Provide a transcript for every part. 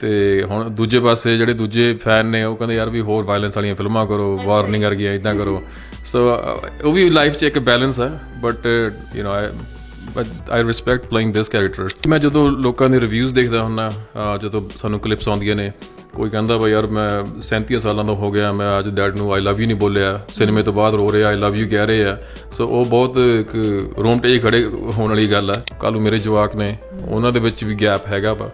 ਤੇ ਹੁਣ ਦੂਜੇ ਪਾਸੇ ਜਿਹੜੇ ਦੂਜੇ ਫੈਨ ਨੇ ਉਹ ਕਹਿੰਦੇ ਯਾਰ ਵੀ ਹੋਰ ਵਾਇਲੈਂਸ ਵਾਲੀਆਂ ਫਿਲਮਾਂ ਕਰੋ ਵਾਰਨਿੰਗ ਵਰਗੀਆਂ ਇਦਾਂ ਕਰੋ। ਸੋ ਉਹ ਵੀ ਲਾਈਫ 'ਚ ਇੱਕ ਬੈਲੈਂਸ ਹੈ but you know I but I respect playing this character ਮੈਂ ਜਦੋਂ ਲੋਕਾਂ ਦੇ ਰਿਵਿਊਜ਼ ਦੇਖਦਾ ਹੁੰਦਾ ਜਦੋਂ ਸਾਨੂੰ ਕਲਿੱਪਸ ਆਉਂਦੀਆਂ ਨੇ ਕੋਈ ਕਹਿੰਦਾ ਬਈ ਯਾਰ ਮੈਂ 37 ਸਾਲਾਂ ਦਾ ਹੋ ਗਿਆ, ਮੈਂ ਅੱਜ ਡੈਡ ਨੂੰ ਆਈ ਲਵ ਯੂ ਨਹੀਂ ਬੋਲਿਆ। ਸਿਨੇਮੇ ਤੋਂ ਬਾਅਦ ਰੋ ਰਿਹਾ ਆਈ ਲਵ ਯੂ ਕਹਿ ਰਹੇ ਆ। ਸੋ ਉਹ ਬਹੁਤ ਇੱਕ ਰੋਮਟੇ ਜਿਹੇ ਖੜੇ ਹੋਣ ਵਾਲੀ ਗੱਲ ਆ। ਕੱਲ ਨੂੰ ਮੇਰੇ ਜਵਾਕ ਨੇ, ਉਹਨਾਂ ਦੇ ਵਿੱਚ ਵੀ ਗੈਪ ਹੈਗਾ ਵਾ।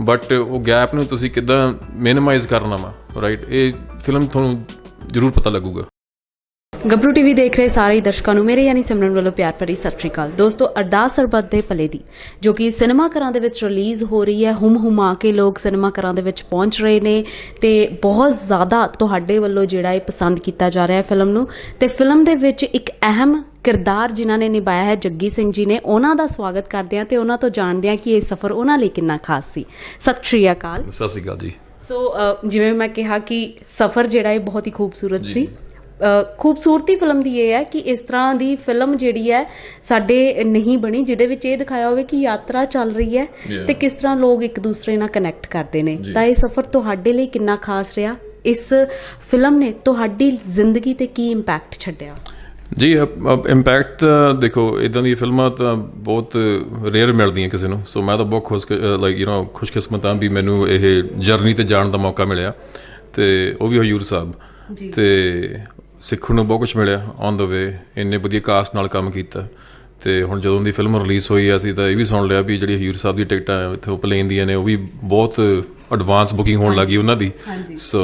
ਬਟ ਉਹ ਗੈਪ ਨੂੰ ਤੁਸੀਂ ਕਿਦਾਂ ਮਿਨੀਮਾਈਜ਼ ਕਰਨਾ ਵਾ ਰਾਈਟ ਇਹ ਫਿਲਮ ਤੁਹਾਨੂੰ ਜ਼ਰੂਰ ਪਤਾ ਲੱਗੂਗਾ। ਗੱਭਰੂ ਟੀਵੀ ਦੇਖ ਰਹੇ ਸਾਰੇ ਹੀ ਦਰਸ਼ਕਾਂ ਨੂੰ ਮੇਰੇ ਯਾਨੀ ਸਿਮਰਨ ਵੱਲੋਂ ਪਿਆਰ ਭਰੀ ਸਤਿ ਸ਼੍ਰੀ ਅਕਾਲ। ਦੋਸਤੋ ਅਰਦਾਸ ਸਰਬੱਤ ਦੇ ਭਲੇ ਦੀ ਜੋ ਕਿ ਸਿਨੇਮਾ ਘਰਾਂ ਦੇ ਵਿੱਚ ਰਿਲੀਜ਼ ਹੋ ਰਹੀ ਹੈ। ਹੁਮ ਹੁਮਾ ਕੇ ਲੋਕ ਸਿਨੇਮਾ ਘਰਾਂ ਦੇ ਵਿੱਚ ਪਹੁੰਚ ਰਹੇ ਨੇ ਤੇ ਬਹੁਤ ਜ਼ਿਆਦਾ ਤੁਹਾਡੇ ਵੱਲੋਂ ਜਿਹੜਾ ਇਹ ਪਸੰਦ ਕੀਤਾ ਜਾ ਰਿਹਾ ਹੈ ਫਿਲਮ ਨੂੰ। ਤੇ ਫਿਲਮ ਦੇ ਵਿੱਚ ਇੱਕ ਅਹਿਮ ਕਿਰਦਾਰ ਜਿਨ੍ਹਾਂ ਨੇ ਨਿਭਾਇਆ ਹੈ ਜੱਗੀ ਸਿੰਘ ਜੀ ਨੇ ਉਹਨਾਂ ਦਾ ਸਵਾਗਤ ਕਰਦੇ ਹਾਂ ਤੇ ਉਹਨਾਂ ਤੋਂ ਜਾਣਦੇ ਹਾਂ ਕਿ ਇਹ ਸਫ਼ਰ ਉਹਨਾਂ ਲਈ ਕਿੰਨਾ ਖਾਸ ਸੀ। ਸਤਿ ਸ਼੍ਰੀ ਅਕਾਲ। ਸਤਿ ਸ਼੍ਰੀ ਅਕਾਲ ਜੀ। ਸੋ ਜਿਵੇਂ ਮੈਂ ਕਿਹਾ ਕਿ ਸਫ਼ਰ ਜਿਹੜਾ ਇਹ ਬਹੁਤ ਹੀ ਖੂਬਸੂਰਤ ਸੀ। ਖੂਬਸੂਰਤੀ ਫਿਲਮ ਦੀ ਇਹ ਹੈ ਕਿ ਇਸ ਤਰ੍ਹਾਂ ਦੀ ਫਿਲਮ ਜਿਹੜੀ ਹੈ ਸਾਡੇ ਨਹੀਂ ਬਣੀ ਜਿਹਦੇ ਵਿੱਚ ਇਹ ਦਿਖਾਇਆ ਹੋਵੇ ਕਿ ਯਾਤਰਾ ਚੱਲ ਰਹੀ ਹੈ. ਤੇ ਕਿਸ ਤਰ੍ਹਾਂ ਲੋਕ ਇੱਕ ਦੂਸਰੇ ਨਾਲ ਕਨੈਕਟ ਕਰਦੇ ਨੇ। ਤਾਂ ਇਹ ਸਫ਼ਰ ਤੁਹਾਡੇ ਲਈ ਕਿੰਨਾ ਖਾਸ ਰਿਹਾ? ਇਸ ਫਿਲਮ ਨੇ ਤੁਹਾਡੀ ਜ਼ਿੰਦਗੀ ਤੇ ਕੀ ਇੰਪੈਕਟ ਛੱਡਿਆ? ਜੀ ਇੰਪੈਕਟ ਦੇਖੋ ਇਦਾਂ ਦੀਆਂ ਫਿਲਮਾਂ ਤਾਂ ਬਹੁਤ ਰੇਅਰ ਮਿਲਦੀਆਂ ਕਿਸੇ ਨੂੰ। ਸੋ ਮੈਂ ਤਾਂ ਬਹੁਤ ਖੁਸ਼ ਲਾਈਕ ਯੂ نو ਖੁਸ਼ਕਿਸਮਤ ਹਾਂ ਵੀ ਮੈਨੂੰ ਇਹ ਜਰਨੀ ਤੇ ਜਾਣ ਦਾ ਮੌਕਾ ਮਿਲਿਆ। ਤੇ ਉਹ ਵੀ ਹਯੂਰ ਸਾਹਿਬ। ਤੇ ਸਿੱਖਣ ਨੂੰ ਬਹੁਤ ਕੁਝ ਮਿਲਿਆ ਔਨ ਦ ਵੇ ਇੰਨੇ ਵਧੀਆ ਕਾਸਟ ਨਾਲ ਕੰਮ ਕੀਤਾ। ਤੇ ਹੁਣ ਜਦੋਂ ਦੀ ਫਿਲਮ ਰਿਲੀਜ਼ ਹੋਈ ਆ ਸੀ ਤਾਂ ਇਹ ਵੀ ਸੁਣ ਲਿਆ ਵੀ ਜਿਹੜੀ ਹਯੂਰ ਸਾਹਿਬ ਦੀ ਟਿਕਟਾਂ ਇੱਥੇ ਪਲੇਨ ਦੀਆਂ ਨੇ ਉਹ ਵੀ ਬਹੁਤ ਐਡਵਾਂਸ ਬੁਕਿੰਗ ਹੋਣ ਲੱਗੀ ਉਹਨਾਂ ਦੀ। ਸੋ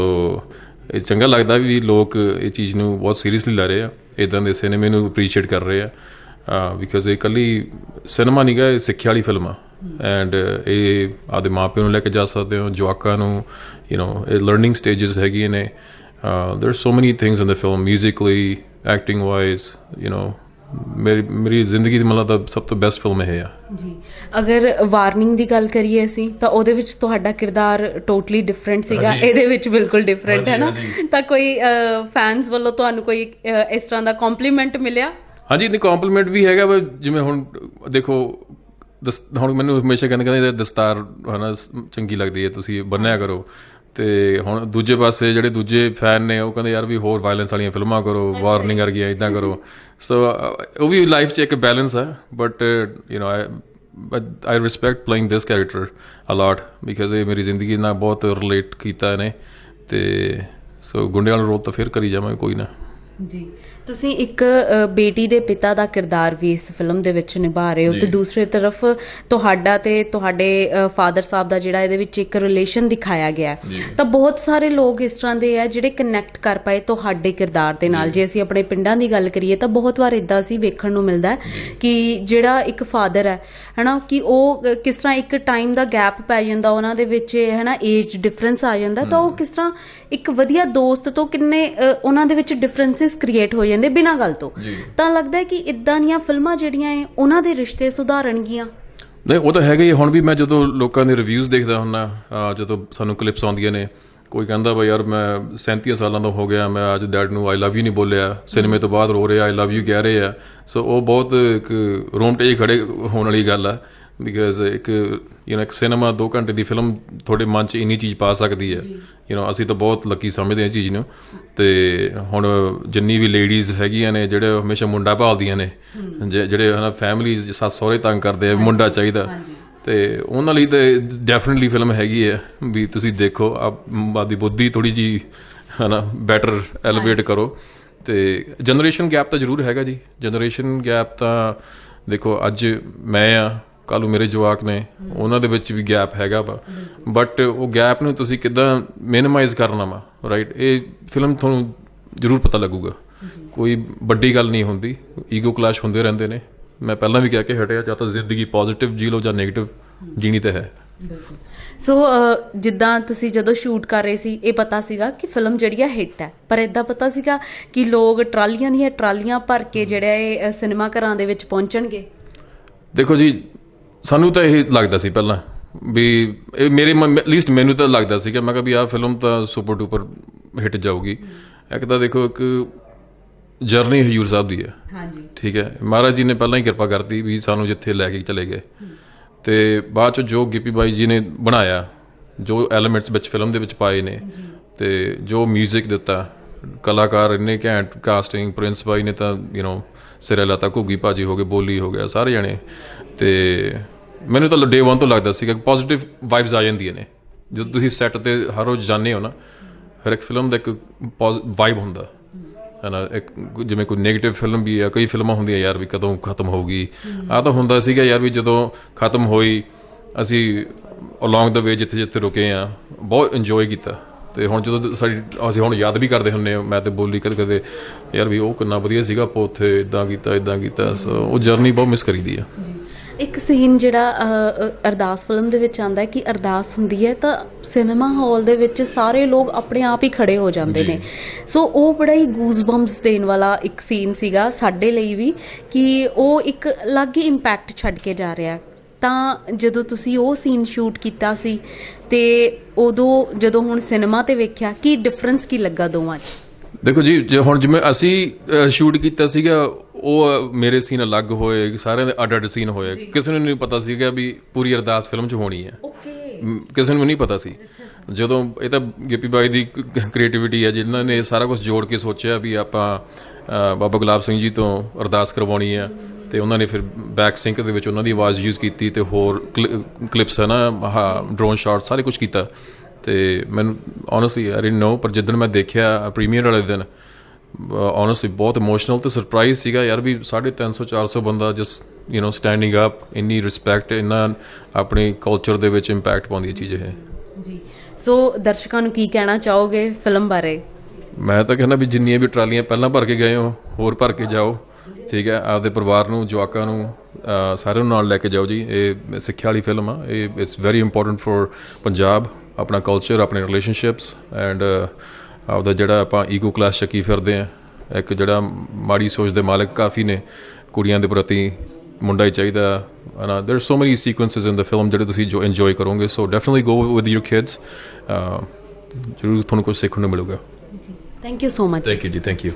ਇਹ ਚੰਗਾ ਲੱਗਦਾ ਵੀ ਲੋਕ ਇਹ ਚੀਜ਼ ਨੂੰ ਬਹੁਤ ਸੀਰੀਅਸਲੀ ਲੈ ਰਹੇ ਆ ਇਦਾਂ ਦੇ ਸਿਨੇਮੇ ਨੂੰ ਅਪਰੀਸ਼ੀਏਟ ਕਰ ਰਹੇ ਆ। ਬਿਕੋਜ਼ ਇਹ ਕੱਲੀ ਸਿਨੇਮਾ ਨਹੀਂ ਗਾ ਇਹ ਸਿੱਖਿਆ ਵਾਲੀ ਫਿਲਮ ਆ। ਐਂਡ ਇਹ ਆਦੇ ਮਾਪਿਆਂ ਨੂੰ ਲੈ ਕੇ ਜਾ ਸਕਦੇ ਹੋ ਜਵਾਕਾਂ ਨੂੰ ਯੂ نو ਇਹ ਲਰਨਿੰਗ ਸਟੇजेस ਹੈਗੀਆਂ ਨੇ। There's so many things in the film musically acting wise you know. ਮੇਰੀ ਮੇਰੀ ਜ਼ਿੰਦਗੀ ਦੀ ਮਤਲਬ ਸਭ ਤੋਂ ਬੈਸਟ ਫਿਲਮ ਇਹ ਆ ਜੀ ਅਗਰ ਵਾਰਨਿੰਗ ਦੀ ਗੱਲ ਕਰੀਏ ਅਸੀਂ ਤਾਂ ਉਹਦੇ ਵਿੱਚ ਤੁਹਾਡਾ ਕਿਰਦਾਰ ਟੋਟਲੀ ਡਿਫਰੈਂਟ ਸੀਗਾ ਇਹਦੇ ਵਿੱਚ ਬਿਲਕੁਲ ਡਿਫਰੈਂਟ ਹੈ ਨਾ ਤਾਂ ਕੋਈ ਫੈਨਸ ਵੱਲੋਂ ਤੁਹਾਨੂੰ ਕੋਈ ਇਸ ਤਰ੍ਹਾਂ ਦਾ ਕੰਪਲੀਮੈਂਟ ਮਿਲਿਆ ਹਾਂਜੀ ਨਹੀਂ ਕੰਪਲੀਮੈਂਟ ਵੀ ਹੈਗਾ ਪਰ ਜਿਵੇਂ ਹੁਣ ਦੇਖੋ ਹੁਣ ਮੈਨੂੰ ਹਮੇਸ਼ਾ ਕਹਿੰਦੇ ਕਹਿੰਦੇ ਦਸਤਾਰ ਹਨਾ ਚੰਗੀ ਲੱਗਦੀ ਹੈ ਤੁਸੀਂ ਬੰਨਿਆ ਕਰੋ ਤੇ ਹੁਣ ਦੂਜੇ ਪਾਸੇ ਜਿਹੜੇ ਦੂਜੇ ਫੈਨ ਨੇ ਉਹ ਕਹਿੰਦੇ ਯਾਰ ਵੀ ਹੋਰ ਵਾਇਲੈਂਸ ਵਾਲੀਆਂ ਫਿਲਮਾਂ ਕਰੋ ਵਾਰਨਿੰਗ ਵਰਗੀਆਂ ਇਦਾਂ ਕਰੋ। ਸੋ ਉਹ ਵੀ ਲਾਈਫ 'ਚ ਇੱਕ ਬੈਲੈਂਸ ਹੈ but you know I but I respect playing this character a lot because ਇਹ ਮੇਰੀ ਜ਼ਿੰਦਗੀ ਨਾਲ ਬਹੁਤ ਰਿਲੇਟ ਕੀਤਾ ਇਹਨੇ ਤੇ ਸੋ ਗੁੰਡੇ ਵਾਲਾ ਰੋਲ ਤਾਂ ਫਿਰ ਕਰੀ ਜਾਵਾਂਗੇ ਕੋਈ ਨਾ। ਜੀ। ਤੁਸੀਂ ਇੱਕ ਬੇਟੀ ਦੇ ਪਿਤਾ ਦਾ ਕਿਰਦਾਰ ਵੀ ਇਸ ਫਿਲਮ ਦੇ ਵਿੱਚ ਨਿਭਾ ਰਹੇ ਹੋ ਤੇ। ਦੂਸਰੀ ਤਰਫ ਤੁਹਾਡਾ ਤੇ ਤੁਹਾਡੇ ਫਾਦਰ ਸਾਹਿਬ ਦਾ ਜਿਹੜਾ ਇਹਦੇ ਵਿੱਚ ਇੱਕ ਰਿਲੇਸ਼ਨ ਦਿਖਾਇਆ ਗਿਆ। ਤਾਂ ਬਹੁਤ ਸਾਰੇ ਲੋਕ ਇਸ ਤਰ੍ਹਾਂ ਦੇ ਆ ਜਿਹੜੇ ਕਨੈਕਟ ਕਰ ਪਾਏ ਤੁਹਾਡੇ ਕਿਰਦਾਰ ਦੇ ਨਾਲ। ਜੇ। ਅਸੀਂ ਆਪਣੇ ਪਿੰਡਾਂ ਦੀ ਗੱਲ ਕਰੀਏ ਤਾਂ ਬਹੁਤ ਵਾਰ ਇਦਾਂ ਸੀ ਵੇਖਣ ਨੂੰ ਮਿਲਦਾ ਹੈ ਕਿ ਜਿਹੜਾ ਇੱਕ ਫਾਦਰ ਹੈ ਹਨਾ ਕਿ ਉਹ ਕਿਸ ਤਰ੍ਹਾਂ ਇੱਕ ਟਾਈਮ ਦਾ ਗੈਪ ਪੈ ਜਾਂਦਾ ਉਹਨਾਂ ਦੇ ਵਿੱਚ ਹਨਾ ਏਜ ਡਿਫਰੈਂਸ ਆ ਜਾਂਦਾ ਤਾਂ ਉਹ ਕਿਸ ਤਰ੍ਹਾਂ ਇੱਕ ਵਧੀਆ ਦੋਸਤ ਤੋਂ ਕਿੰਨੇ ਉਹਨਾਂ ਦੇ ਵਿੱਚ ਡਿਫਰੈਂਸਸ ਕ੍ਰੀਏਟ ਹੋ ਜਾਂਦੇ ਬਿਨਾਂ ਗੱਲ ਤੋਂ। ਤਾਂ ਲੱਗਦਾ ਹੈ ਕਿ ਇਦਾਂ ਦੀਆਂ ਫਿਲਮਾਂ ਜਿਹੜੀਆਂ ਹੈ ਉਹਨਾਂ ਦੇ ਰਿਸ਼ਤੇ ਸੁਧਾਰਨਗੀਆਂ। ਨਹੀਂ ਉਹ ਤਾਂ ਹੈਗਾ ਹੀ ਹੁਣ ਵੀ ਮੈਂ ਜਦੋਂ ਲੋਕਾਂ ਦੇ ਰਿਵਿਊਜ਼ ਦੇਖਦਾ ਹੁੰਦਾ ਜਦੋਂ ਸਾਨੂੰ ਕਲਿੱਪਸ ਆਉਂਦੀਆਂ ਨੇ ਕੋਈ ਕਹਿੰਦਾ ਬਈ ਯਾਰ ਮੈਂ 37 ਸਾਲਾਂ ਦਾ ਹੋ ਗਿਆ ਮੈਂ ਅੱਜ ਡੈਡ ਨੂੰ ਆਈ ਲਵ ਯੂ ਨਹੀਂ ਬੋਲਿਆ ਸਿਨੇਮੇ ਤੋਂ ਬਾਅਦ ਰੋ ਰਿਹਾ ਆਈ ਲਵ ਯੂ ਕਹਿ ਰਹੇ ਆ। ਸੋ ਉਹ ਬਹੁਤ ਇੱਕ ਰੋਮਟੇ ਖੜੇ ਹੋਣ ਵਾਲੀ ਗੱਲ ਆ। ਬਿਕਾਜ਼ ਇੱਕ ਯੂ نو ਇੱਕ ਸਿਨੇਮਾ 2 ਘੰਟੇ ਦੀ ਫਿਲਮ ਤੁਹਾਡੇ ਮਨ 'ਚ ਇੰਨੀ ਚੀਜ਼ ਪਾ ਸਕਦੀ ਹੈ ਯੂ نو ਅਸੀਂ ਤਾਂ ਬਹੁਤ ਲੱਕੀ ਸਮਝਦੇ ਹਾਂ ਇਹ ਚੀਜ਼ ਨੂੰ ਤੇ ਹੁਣ ਜਿੰਨੀ ਵੀ ਲੇਡੀਜ਼ ਹੈਗੀਆਂ ਨੇ ਜਿਹੜੇ ਹਮੇਸ਼ਾ ਮੁੰਡਾ ਭਾਲਦੀਆਂ ਨੇ ਜੇ- ਜਿਹੜੇ ਹਨਾ ਫੈਮਿਲੀ ਸੱਸ ਸਹੁਰੇ ਤੰਗ ਕਰਦੇ ਆ ਮੁੰਡਾ ਚਾਹੀਦਾ ਤੇ ਉਹਨਾਂ ਲਈ ਤੇ ਡੈਫੀਨਿਟਲੀ ਫਿਲਮ ਹੈਗੀ ਹੈ ਵੀ ਤੁਸੀਂ ਦੇਖੋ ਆਪ ਆਦੀ ਬੁੱਧੀ ਥੋੜੀ ਜੀ ਹਨਾ ਬੈਟਰ ਐਲੀਵੇਟ ਕਰੋ ਤੇ ਜਨਰੇਸ਼ਨ ਗੈਪ ਤਾਂ ਜ਼ਰੂਰ ਹੈਗਾ ਜੀ ਜਨਰੇਸ਼ਨ ਗੈਪ ਤਾਂ ਦੇਖੋ ਅੱਜ ਮੈਂ ਆ ਕੱਲ ਮੇਰੇ ਜਵਾਕ ਨੇ ਉਹਨਾਂ ਦੇ ਵਿੱਚ ਵੀ ਗੈਪ ਹੈਗਾ ਵਾ। ਬਟ ਉਹ ਗੈਪ ਨੂੰ ਤੁਸੀਂ ਕਿਦਾਂ ਮਿਨੀਮਾਈਜ਼ ਕਰਨਾ ਵਾ ਰਾਈਟ ਇਹ ਫਿਲਮ ਤੁਹਾਨੂੰ ਜ਼ਰੂਰ ਪਤਾ ਲੱਗੂਗਾ। ਕੋਈ ਵੱਡੀ ਗੱਲ ਨਹੀਂ ਹੁੰਦੀ ਈਗੋ ਕਲਾਸ਼ ਹੁੰਦੇ ਰਹਿੰਦੇ ਨੇ। ਮੈਂ ਪਹਿਲਾਂ ਵੀ ਕਹਿ ਕੇ ਹਟਿਆ ਜਾਂ ਤਾਂ ਜ਼ਿੰਦਗੀ ਪੋਜ਼ਿਟਿਵ ਜੀ ਲਓ ਜਾਂ 네ਗੇਟਿਵ ਜੀਣੀ ਤੇ ਹੈ। ਸੋ ਜਿੱਦਾਂ ਤੁਸੀਂ ਜਦੋਂ ਸ਼ੂਟ ਕਰ ਰਹੇ ਸੀ ਇਹ ਪਤਾ ਸੀਗਾ ਕਿ ਫਿਲਮ ਜਿਹੜੀ ਆ ਹਿੱਟ ਹੈ। ਪਰ ਇਦਾਂ ਪਤਾ ਸੀਗਾ ਕਿ ਲੋਕ ਟਰਾਲੀਆਂ ਦੀਆਂ ਟਰਾਲੀਆਂ ਭਰ ਕੇ ਜਿਹੜਾ ਇਹ ਸਿਨੇਮਾ ਘਰਾਂ ਦੇ ਵਿੱਚ ਪਹੁੰਚਣਗੇ। ਦੇਖੋ ਜੀ ਸਾਨੂੰ ਤਾਂ ਇਹ ਲੱਗਦਾ ਸੀ ਪਹਿਲਾਂ ਵੀ ਇਹ ਮੇਰੇ ਲੀਸਟ ਮੈਨੂੰ ਤਾਂ ਲੱਗਦਾ ਸੀ ਕਿ ਮੈਂ ਕਿਹਾ ਵੀ ਆਹ ਫਿਲਮ ਤਾਂ ਸੁਪਰ ਡੂਪਰ ਹਿੱਟ ਜਾਊਗੀ ਇੱਕ ਤਾਂ ਦੇਖੋ ਇੱਕ ਜਰਨੀ ਹਜੂਰ ਸਾਹਿਬ ਦੀ ਹੈ ਹਾਂਜੀ ਠੀਕ ਹੈ ਮਹਾਰਾਜ ਜੀ ਨੇ ਪਹਿਲਾਂ ਹੀ ਕਿਰਪਾ ਕਰਤੀ ਵੀ ਸਾਨੂੰ ਜਿੱਥੇ ਲੈ ਕੇ ਚਲੇ ਗਏ ਤੇ ਬਾਅਦ ਚ ਜੋ ਗਿੱਪੀ ਬਾਈ ਜੀ ਨੇ ਬਣਾਇਆ ਜੋ ਐਲੀਮੈਂਟਸ ਵਿੱਚ ਫਿਲਮ ਦੇ ਵਿੱਚ ਪਾਏ ਨੇ ਤੇ ਜੋ 뮤직 ਦਿੱਤਾ ਕਲਾਕਾਰ ਇੰਨੇ ਘੈਂਟ ਕਾਸਟਿੰਗ ਪ੍ਰਿੰਸ ਬਾਈ ਨੇ ਤਾਂ ਯੂ نو ਸਿਰੇ ਲਾਤਾ ਘੁੱਗੀ ਭਾਜੀ ਹੋ ਗਏ, ਬੋਲੀ ਹੋ ਗਿਆ, ਸਾਰੇ ਜਣੇ। ਤੇ ਮੈਨੂੰ ਤਾਂ ਡੇ 1 ਤੋਂ ਲੱਗਦਾ ਸੀਗਾ ਕਿ ਪੋਜ਼ਿਟਿਵ ਵਾਈਬਸ ਆ ਜਾਂਦੀਆਂ ਨੇ। ਜਦੋਂ ਤੁਸੀਂ ਸੈੱਟ ਤੇ ਹਰ ਰੋਜ਼ ਜਾਂਦੇ ਹੋ ਨਾ, ਹਰ ਇੱਕ ਫਿਲਮ ਦਾ ਇੱਕ ਵਾਈਬ ਹੁੰਦਾ। ਹੈ ਨਾ, ਇੱਕ ਜਿਵੇਂ ਕੋਈ 네ਗੇਟਿਵ ਫਿਲਮ ਵੀ ਆ, ਕਈ ਫਿਲਮਾਂ ਹੁੰਦੀਆਂ ਯਾਰ ਵੀ ਕਦੋਂ ਖਤਮ ਹੋਊਗੀ। ਆ ਤਾਂ ਹੁੰਦਾ ਸੀਗਾ ਯਾਰ ਵੀ ਜਦੋਂ ਖਤਮ ਹੋਈ, ਅਸੀਂ ਅਲੋਂਗ ਦਾ ਵੇ ਜਿੱਥੇ ਜਿੱਥੇ ਰੁਕੇ ਆ, ਬਹੁਤ ਇੰਜੋਏ ਕੀਤਾ। ਤੇ ਹੁਣ ਜਦੋਂ ਸਾਡੀ ਅਸੀਂ ਹੁਣ ਯਾਦ ਵੀ ਕਰਦੇ ਹੁੰਨੇ ਆ ਮੈਂ ਤੇ ਬੋਲੀ ਕਦੇ ਕਦੇ ਯਾਰ ਵੀ ਉਹ ਕਿੰਨਾ ਵਧੀਆ ਸੀਗਾ ਆਪਾਂ ਉੱਥੇ ਇਦਾਂ ਕੀਤਾ ਇਦਾਂ ਕੀਤਾ ਸੋ ਉਹ ਜਰਨੀ ਬਹੁਤ ਮਿਸ ਕਰੀਦੀ ਆ ਇੱਕ ਸੀਨ ਜਿਹੜਾ ਅਰਦਾਸ ਫਿਲਮ ਦੇ ਵਿੱਚ ਆਂਦਾ ਹੈ ਕਿ ਅਰਦਾਸ ਹੁੰਦੀ ਹੈ ਤਾਂ ਸਿਨੇਮਾ ਹਾਲ ਦੇ ਵਿੱਚ ਸਾਰੇ ਲੋਕ ਆਪਣੇ ਆਪ ਹੀ ਖੜੇ ਹੋ ਜਾਂਦੇ। ਨੇ ਸੋ ਉਹ ਬੜਾ ਹੀ ਗੂਜ਼ਬੰਪਸ ਦੇਣ ਵਾਲਾ ਇੱਕ ਸੀਨ ਸੀਗਾ ਸਾਡੇ ਲਈ ਵੀ ਕਿ ਉਹ ਇੱਕ ਅਲੱਗ ਹੀ ਇੰਪੈਕਟ ਛੱਡ ਕੇ ਜਾ ਰਿਹਾ ਹੈ। ਤਾਂ ਜਦੋਂ ਤੁਸੀਂ ਉਹ ਸੀਨ ਸ਼ੂਟ ਕੀਤਾ ਸੀ ਤੇ ਉਦੋਂ ਜਦੋਂ ਹੁਣ ਸਿਨੇਮਾ ਤੇ ਵੇਖਿਆ ਕੀ ਡਿਫਰੈਂਸ ਕੀ ਲੱਗਾ ਦੋਵਾਂ 'ਚ? ਦੇਖੋ ਜੀ ਜੇ ਹੁਣ ਜਿਵੇਂ ਅਸੀਂ ਸ਼ੂਟ ਕੀਤਾ ਸੀਗਾ ਉਹ ਮੇਰੇ ਸੀਨ ਅਲੱਗ ਹੋਏ ਸਾਰਿਆਂ ਦੇ ਅੱਡ ਅੱਡ ਸੀਨ ਹੋਏ ਕਿਸੇ ਨੂੰ ਨਹੀਂ ਪਤਾ ਸੀਗਾ ਵੀ ਪੂਰੀ ਅਰਦਾਸ ਫਿਲਮ 'ਚ ਹੋਣੀ ਹੈ। ਕਿਸੇ ਨੂੰ ਨਹੀਂ ਪਤਾ ਸੀ। ਜਦੋਂ ਇਹ ਤਾਂ ਗਿੱਪੀ ਬਾਈ ਦੀ ਕ੍ਰੀਏਟੀਵਿਟੀ ਹੈ ਜਿਨ੍ਹਾਂ ਨੇ ਸਾਰਾ ਕੁਝ ਜੋੜ ਕੇ ਸੋਚਿਆ ਵੀ ਆਪਾਂ ਬਾਬਾ ਗੁਲਾਬ ਸਿੰਘ ਜੀ ਤੋਂ ਅਰਦਾਸ ਕਰਵਾਉਣੀ ਹੈ। ਤੇ ਉਹਨਾਂ ਨੇ ਫਿਰ ਬੈਕ ਸਿੰਕ ਦੇ ਵਿੱਚ ਉਹਨਾਂ ਦੀ ਆਵਾਜ਼ ਯੂਜ਼ ਕੀਤੀ ਤੇ ਹੋਰ ਕਲਿੱਪਸ ਹੈ ਨਾ ਡਰੋਨ ਸ਼ਾਟ ਸਾਰੇ ਕੁਝ ਕੀਤਾ। ਤੇ ਮੈਨੂੰ ਓਨੈਸਟਲੀ ਆਈ ਡਿਡਨਟ ਨੋ ਪਰ ਜਿੱਦਣ ਮੈਂ ਦੇਖਿਆ ਪ੍ਰੀਮੀਅਰ ਵਾਲੇ ਦਿਨ ਓਨੈਸਟਲੀ ਬਹੁਤ ਇਮੋਸ਼ਨਲ ਤੇ ਸਰਪ੍ਰਾਈਜ਼ ਸੀਗਾ ਯਾਰ ਵੀ 350 400 ਬੰਦਾ just you know standing up ਇੰਨੀ ਰਿਸਪੈਕਟ ਇੰਨਾ ਆਪਣੇ ਕਲਚਰ ਦੇ ਵਿੱਚ ਇੰਪੈਕਟ ਪਾਉਂਦੀ ਚੀਜ਼ ਇਹ। ਜੀ। ਸੋ ਦਰਸ਼ਕਾਂ ਨੂੰ ਕੀ ਕਹਿਣਾ ਚਾਹੋਗੇ ਫਿਲਮ ਬਾਰੇ? ਮੈਂ ਤਾਂ ਕਹਿੰਦਾ ਵੀ ਜਿੰਨੀਆਂ ਵੀ ਟਰਾਲੀਆਂ ਪਹਿਲਾਂ ਭਰ ਕੇ ਗਏ ਹੋ ਹੋਰ ਭਰ ਕੇ ਜਾਓ। ਠੀਕ ਹੈ ਆਪਦੇ ਪਰਿਵਾਰ ਨੂੰ ਜਵਾਕਾਂ ਨੂੰ ਸਾਰਿਆਂ ਨੂੰ ਨਾਲ ਲੈ ਕੇ ਜਾਓ ਜੀ। ਇਹ ਸਿੱਖਿਆ ਵਾਲੀ ਫਿਲਮ ਆ। ਇਹ it's very important for Punjab ਆਪਣਾ ਕਲਚਰ ਆਪਣੇ ਰਿਲੇਸ਼ਨਸ਼ਿਪਸ ਐਂਡ ਆਪਦਾ ਜਿਹੜਾ ਆਪਾਂ ਈਕੋ ਕਲਾਸ ਚੱਕੀ ਫਿਰਦੇ ਆ ਇੱਕ ਜਿਹੜਾ ਮਾੜੀ ਸੋਚ ਦੇ ਮਾਲਕ ਕਾਫੀ ਨੇ ਕੁੜੀਆਂ ਦੇ ਪ੍ਰਤੀ ਮੁੰਡਾ ਹੀ ਚਾਹੀਦਾ ਅਨਾ there so many sequences in the film ਜਿਹੜੇ ਤੁਸੀਂ ਜੋ ਇੰਜੋਏ ਕਰੋਗੇ so definitely go with your kids ਜਰੂਰ ਤੁਹਾਨੂੰ ਕੁਝ ਸਿੱਖਣ ਨੂੰ ਮਿਲੂਗਾ। ਜੀ thank you so much thank you ਜੀ ਥੈਂਕ ਯੂ